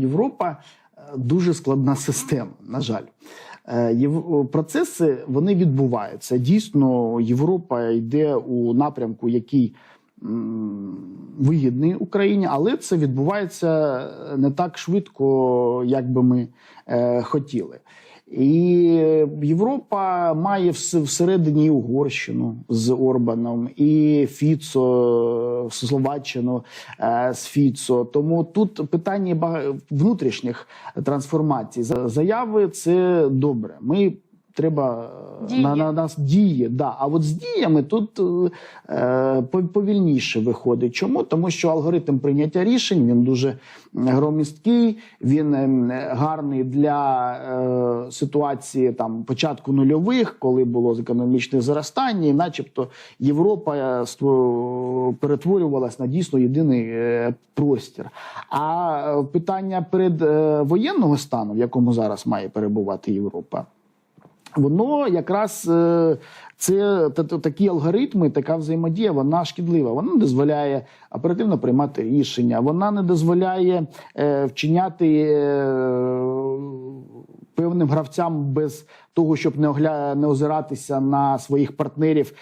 Європа е, дуже складна система. На жаль, Е, процеси вони відбуваються. Дійсно, Європа йде у напрямку, який вигідний Україні, але це відбувається не так швидко, як би ми е, хотіли. І Європа має всередині Угорщину з Орбаном, і Фіцо, е, Словаччину е, з Фіцо. Тому тут питання внутрішніх трансформацій. Заяви це добре. Ми треба е, Дії. на, на нас діє. Да. А от з діями тут е, повільніше виходить. Чому? Тому що алгоритм прийняття рішень він дуже громісткий, він ем, гарний для е, ситуації там початку нульових, коли було економічне зростання, і начебто Європа е, перетворювалась на дійсно єдиний е, простір. А е, питання перед е, стану, в якому зараз має перебувати Європа. Воно якраз е, це та- та- такі алгоритми, така взаємодія, вона шкідлива. Вона не дозволяє оперативно приймати рішення, вона не дозволяє е, вчиняти е, певним гравцям без того, щоб не озиратися на своїх партнерів